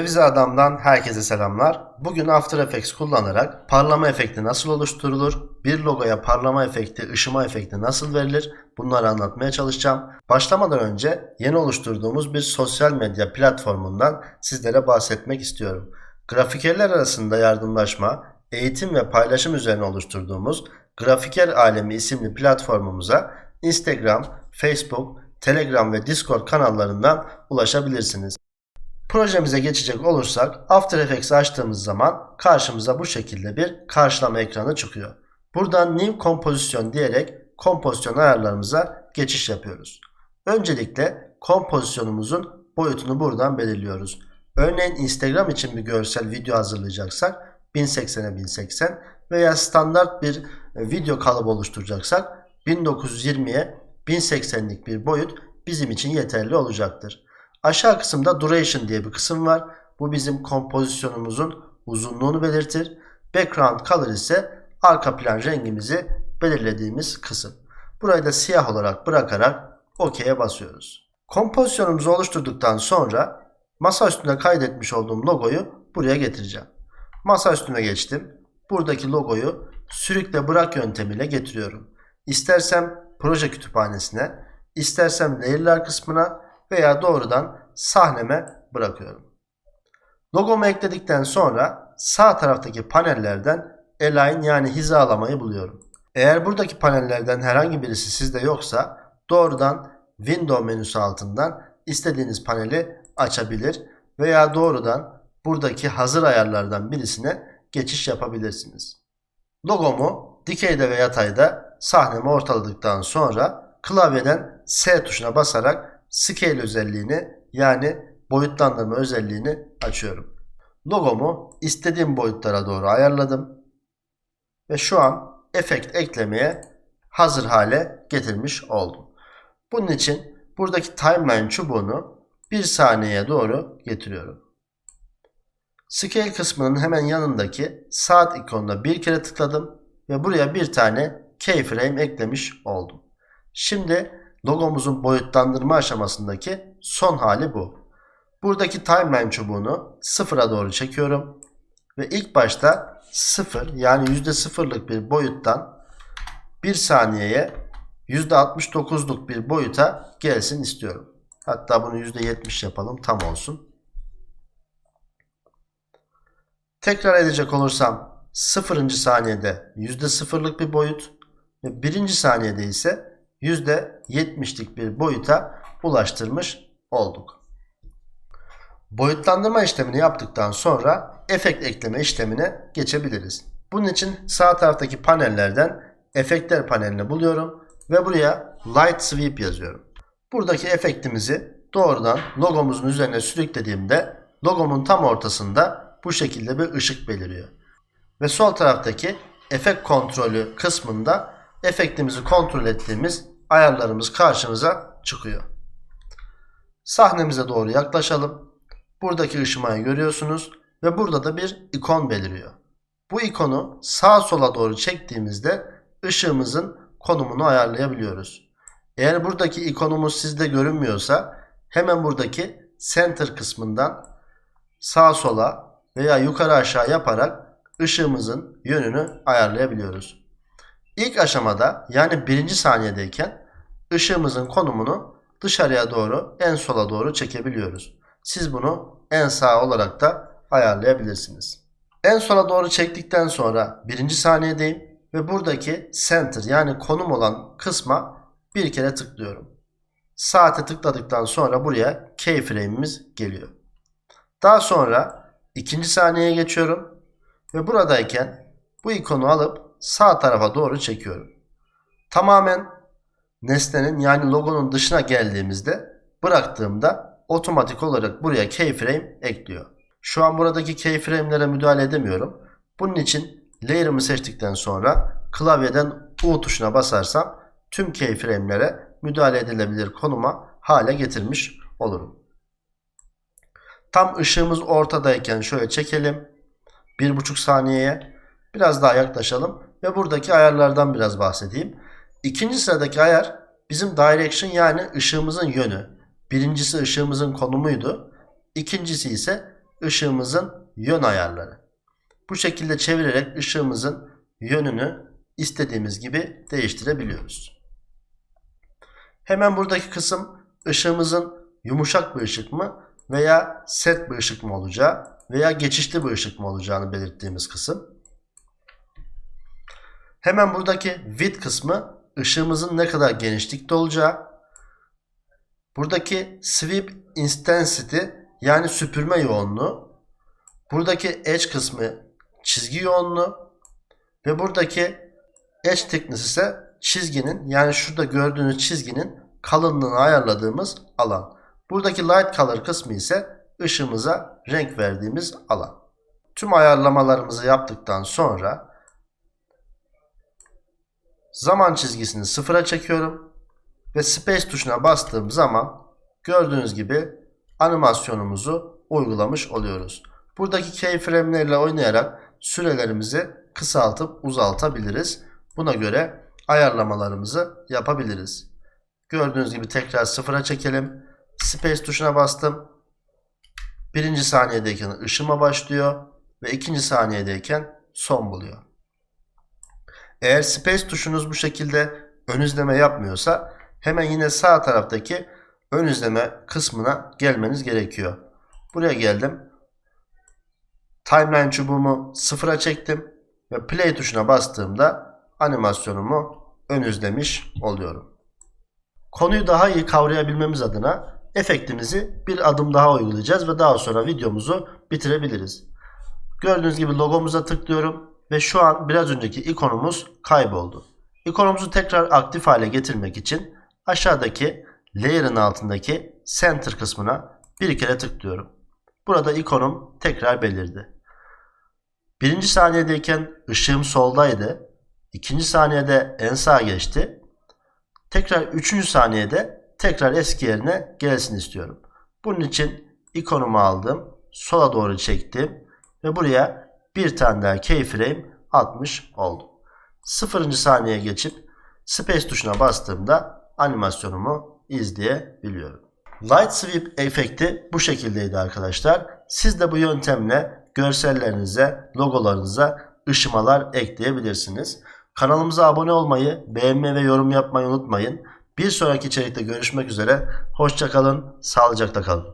Revize Adam'dan herkese selamlar. Bugün After Effects kullanarak parlama efekti nasıl oluşturulur, bir logoya parlama efekti, ışıma efekti nasıl verilir bunları anlatmaya çalışacağım. Başlamadan önce yeni oluşturduğumuz bir sosyal medya platformundan sizlere bahsetmek istiyorum. Grafikerler arasında yardımlaşma, eğitim ve paylaşım üzerine oluşturduğumuz Grafiker Alemi isimli platformumuza Instagram, Facebook, Telegram ve Discord kanallarından ulaşabilirsiniz. Projemize geçecek olursak After Effects açtığımız zaman karşımıza bu şekilde bir karşılama ekranı çıkıyor. Buradan New Kompozisyon diyerek kompozisyon ayarlarımıza geçiş yapıyoruz. Öncelikle kompozisyonumuzun boyutunu buradan belirliyoruz. Örneğin Instagram için bir görsel video hazırlayacaksak 1080'e 1080 veya standart bir video kalıbı oluşturacaksak 1920'ye 1080'lik bir boyut bizim için yeterli olacaktır. Aşağı kısımda duration diye bir kısım var. Bu bizim kompozisyonumuzun uzunluğunu belirtir. Background color ise arka plan rengimizi belirlediğimiz kısım. Burayı da siyah olarak bırakarak OK'ye basıyoruz. Kompozisyonumuzu oluşturduktan sonra masa üstünde kaydetmiş olduğum logoyu buraya getireceğim. Masa üstüne geçtim. Buradaki logoyu sürükle bırak yöntemiyle getiriyorum. İstersem proje kütüphanesine, istersem layer'lar kısmına veya doğrudan sahneme bırakıyorum. Logomu ekledikten sonra sağ taraftaki panellerden align yani hizalamayı buluyorum. Eğer buradaki panellerden herhangi birisi sizde yoksa doğrudan Window menüsü altından istediğiniz paneli açabilir veya doğrudan buradaki hazır ayarlardan birisine geçiş yapabilirsiniz. Logomu dikeyde ve yatayda sahneme ortaladıktan sonra klavyeden S tuşuna basarak Scale özelliğini yani boyutlandırma özelliğini açıyorum. Logomu istediğim boyutlara doğru ayarladım. Ve şu an efekt eklemeye hazır hale getirmiş oldum. Bunun için buradaki timeline çubuğunu bir saniyeye doğru getiriyorum. Scale kısmının hemen yanındaki saat ikonuna bir kere tıkladım ve buraya bir tane keyframe eklemiş oldum. Şimdi logomuzun boyutlandırma aşamasındaki son hali bu. Buradaki timeline çubuğunu sıfıra doğru çekiyorum ve ilk başta sıfır yani yüzde sıfırlık bir boyuttan bir saniyeye yüzde 69'luk bir boyuta gelsin istiyorum. Hatta bunu yüzde 70 yapalım tam olsun. Tekrar edecek olursam sıfırıncı saniyede yüzde sıfırlık bir boyut ve birinci saniyede ise %70'lik bir boyuta ulaştırmış olduk. Boyutlandırma işlemini yaptıktan sonra efekt ekleme işlemine geçebiliriz. Bunun için sağ taraftaki panellerden efektler panelini buluyorum ve buraya light sweep yazıyorum. Buradaki efektimizi doğrudan logomuzun üzerine sürüklediğimde logomun tam ortasında bu şekilde bir ışık beliriyor. Ve sol taraftaki efekt kontrolü kısmında efektimizi kontrol ettiğimiz ayarlarımız karşımıza çıkıyor. Sahnemize doğru yaklaşalım. Buradaki ışımayı görüyorsunuz ve burada da bir ikon beliriyor. Bu ikonu sağa sola doğru çektiğimizde ışığımızın konumunu ayarlayabiliyoruz. Eğer buradaki ikonumuz sizde görünmüyorsa hemen buradaki center kısmından sağa sola veya yukarı aşağı yaparak ışığımızın yönünü ayarlayabiliyoruz. İlk aşamada yani birinci saniyedeyken ışığımızın konumunu dışarıya doğru en sola doğru çekebiliyoruz. Siz bunu en sağ olarak da ayarlayabilirsiniz. En sola doğru çektikten sonra birinci saniyedeyim ve buradaki center yani konum olan kısma bir kere tıklıyorum. Saate tıkladıktan sonra buraya keyframe'imiz geliyor. Daha sonra ikinci saniyeye geçiyorum ve buradayken bu ikonu alıp sağ tarafa doğru çekiyorum. Tamamen nesnenin yani logonun dışına geldiğimizde bıraktığımda otomatik olarak buraya keyframe ekliyor. Şu an buradaki keyframe'lere müdahale edemiyorum. Bunun için layer'ımı seçtikten sonra klavyeden U tuşuna basarsam tüm keyframe'lere müdahale edilebilir konuma hale getirmiş olurum. Tam ışığımız ortadayken şöyle çekelim. 1,5 saniyeye biraz daha yaklaşalım ve buradaki ayarlardan biraz bahsedeyim. İkinci sıradaki ayar bizim direction yani ışığımızın yönü. Birincisi ışığımızın konumuydu. İkincisi ise ışığımızın yön ayarları. Bu şekilde çevirerek ışığımızın yönünü istediğimiz gibi değiştirebiliyoruz. Hemen buradaki kısım ışığımızın yumuşak bir ışık mı veya sert bir ışık mı olacağı veya geçişli bir ışık mı olacağını belirttiğimiz kısım. Hemen buradaki width kısmı ışığımızın ne kadar genişlikte olacağı. Buradaki sweep intensity yani süpürme yoğunluğu. Buradaki edge kısmı çizgi yoğunluğu. Ve buradaki edge thickness ise çizginin yani şurada gördüğünüz çizginin kalınlığını ayarladığımız alan. Buradaki light color kısmı ise ışığımıza renk verdiğimiz alan. Tüm ayarlamalarımızı yaptıktan sonra zaman çizgisini sıfıra çekiyorum ve space tuşuna bastığım zaman gördüğünüz gibi animasyonumuzu uygulamış oluyoruz. Buradaki keyframe'lerle oynayarak sürelerimizi kısaltıp uzaltabiliriz. Buna göre ayarlamalarımızı yapabiliriz. Gördüğünüz gibi tekrar sıfıra çekelim. Space tuşuna bastım. Birinci saniyedeyken ışıma başlıyor ve ikinci saniyedeyken son buluyor. Eğer space tuşunuz bu şekilde ön izleme yapmıyorsa hemen yine sağ taraftaki ön izleme kısmına gelmeniz gerekiyor. Buraya geldim. Timeline çubuğumu sıfıra çektim ve play tuşuna bastığımda animasyonumu ön izlemiş oluyorum. Konuyu daha iyi kavrayabilmemiz adına efektimizi bir adım daha uygulayacağız ve daha sonra videomuzu bitirebiliriz. Gördüğünüz gibi logomuza tıklıyorum ve şu an biraz önceki ikonumuz kayboldu. İkonumuzu tekrar aktif hale getirmek için aşağıdaki layer'ın altındaki center kısmına bir kere tıklıyorum. Burada ikonum tekrar belirdi. Birinci saniyedeyken ışığım soldaydı. İkinci saniyede en sağa geçti. Tekrar üçüncü saniyede tekrar eski yerine gelsin istiyorum. Bunun için ikonumu aldım. Sola doğru çektim. Ve buraya bir tane daha keyframe atmış oldum. Sıfırıncı saniye geçip space tuşuna bastığımda animasyonumu izleyebiliyorum. Light Sweep efekti bu şekildeydi arkadaşlar. Siz de bu yöntemle görsellerinize, logolarınıza ışımalar ekleyebilirsiniz. Kanalımıza abone olmayı, beğenmeyi ve yorum yapmayı unutmayın. Bir sonraki içerikte görüşmek üzere. Hoşçakalın, sağlıcakla kalın.